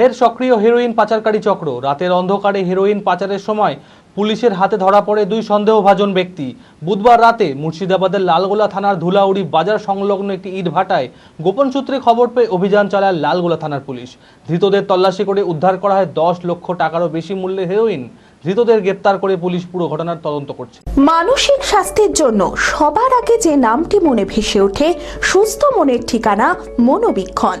ফের সক্রিয় হেরোইন পাচারকারী চক্র। রাতের অন্ধকারে হেরোইন পাচারের সময় পুলিশের হাতে ধরা পড়ে দুই সন্দেহভাজন ব্যক্তি। বুধবার রাতে মুর্শিদাবাদের লালগোলা থানার ধুলাউড়ি বাজার সংলগ্ন একটি ইট ভাটায় গোপন সূত্রে খবর পেয়ে অভিযান চালায় লালগোলা থানার পুলিশ। ধৃতদের তল্লাশি করে উদ্ধার করা হয় দশ লক্ষ টাকারও বেশি মূল্যের হেরোইন ধৃতদের গ্রেপ্তার করে পুলিশ পুরো ঘটনার তদন্ত করছে। মানসিক স্বাস্থ্যের জন্য সবার আগে যে নামটি মনে ভেসে ওঠে, সুস্থ মনের ঠিকানা মনোবীক্ষণ।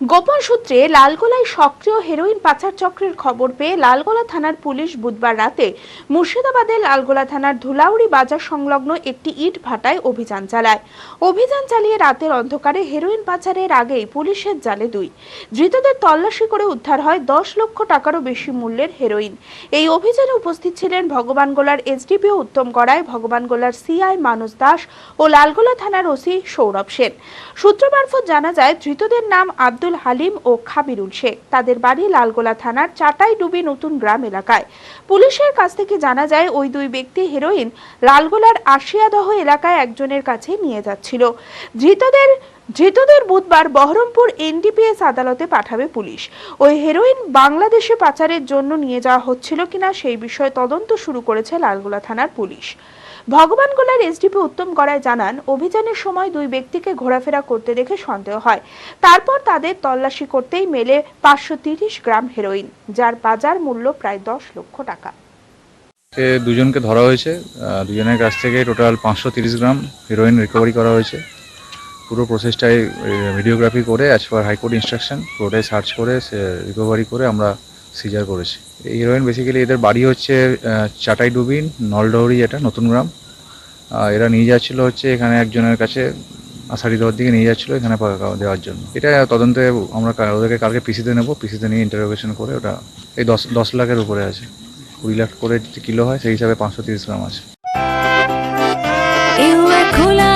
গোপন সূত্রে লালগোলায় সক্রিয় হেরোইন পাচার চক্রের খবর পেয়ে লালগোলা থানার পুলিশ বুধবার রাতে মুর্শিদাবাদের লালগোলা থানার ধুলাউড়ি বাজার সংলগ্ন একটি ইট ভাটায় অভিযান চালায়। অভিযান চালিয়ে রাতের অন্ধকারে হেরোইন পাচারের আগেই পুলিশের জালে দুই। ধৃতদের তল্লাশি করে উদ্ধার হয় দশ লক্ষ টাকারও বেশি মূল্যের হেরোইন এই অভিযানে উপস্থিত ছিলেন ভগবানগোলার এসডিপিও উত্তম গড়াই ভগবানগোলার সিআই মানস দাস ও লালগোলা থানার ওসি সৌরভ সেন। সূত্র মারফত জানা যায়, ধৃতদের নাম আব্দুল হালিম ও খাবিরুল শেখ। তাদের বাড়ি লালগোলা থানার চাটাই ডুবি নতুন গ্রাম এলাকায়। পুলিশের কাছ থেকে জানা যায়, ওই দুই ব্যক্তি হেরোইন লালগোলার আশিয়াদহ এলাকায় একজনের কাছে নিয়ে যাচ্ছিল। ধৃতদের ধৃতদের বুধবার বহরমপুর এনডিপিএস আদালতে পাঠাবে পুলিশ। ওই হেরোইন বাংলাদেশে পাচারের জন্য নিয়ে যাওয়া হচ্ছিল কিনা সেই বিষয়ে তদন্ত শুরু করেছে লালগোলা থানার পুলিশ। ভগবানগোলার এসডিপি উত্তম গড়ায় জানান, অভিযানের সময় দুই ব্যক্তিকে ঘোরাফেরা করতে দেখে সন্দেহ হয়। তারপর তাদের তল্লাশি করতেই মেলে পাঁচশো গ্রাম হেরোইন যার বাজার মূল্য প্রায় দশ লক্ষ টাকা। দুজনকে ধরা হয়েছে। দুজনের কাছ থেকে টোটাল পাঁচশো গ্রাম হিরোইন রিকভারি করা হয়েছে। পুরো প্রসেসটাই ভিডিওগ্রাফি করে as per high court instruction পুরোটাই সার্চ করে রিকভারি করে আমরা সিজার করেছি। এই হিরোইন বেসিক্যালি এদের বাড়ি হচ্ছে চাটাই ডুবিন নলডৌরি এটা নতুন গ্রাম। এরা নিয়ে যাচ্ছিল হচ্ছে এখানে একজনের কাছে আষাঢ়ি দেওয়ার দিকে নিয়ে যাচ্ছিল এখানে দেওয়ার জন্য। এটা তদন্তে আমরা ওদেরকে কালকে পিসিতে নেব পিসিতে নিয়ে ইন্টারোগেশন করে ওটা, এই দশ দশ লাখের উপরে আছে। কুড়ি লাখ করে কিলো হয়, সেই হিসাবে পাঁচশো তিরিশ গ্রাম আছে। খোলা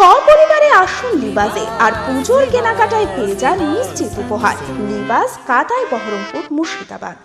সপরিবারে আসুন লিবাজে আর পুজোর কেনাকাটায় পেয়ে যান নিশ্চিত উপহার। লিবাস কাতায় বহরমপুর মুর্শিদাবাদ।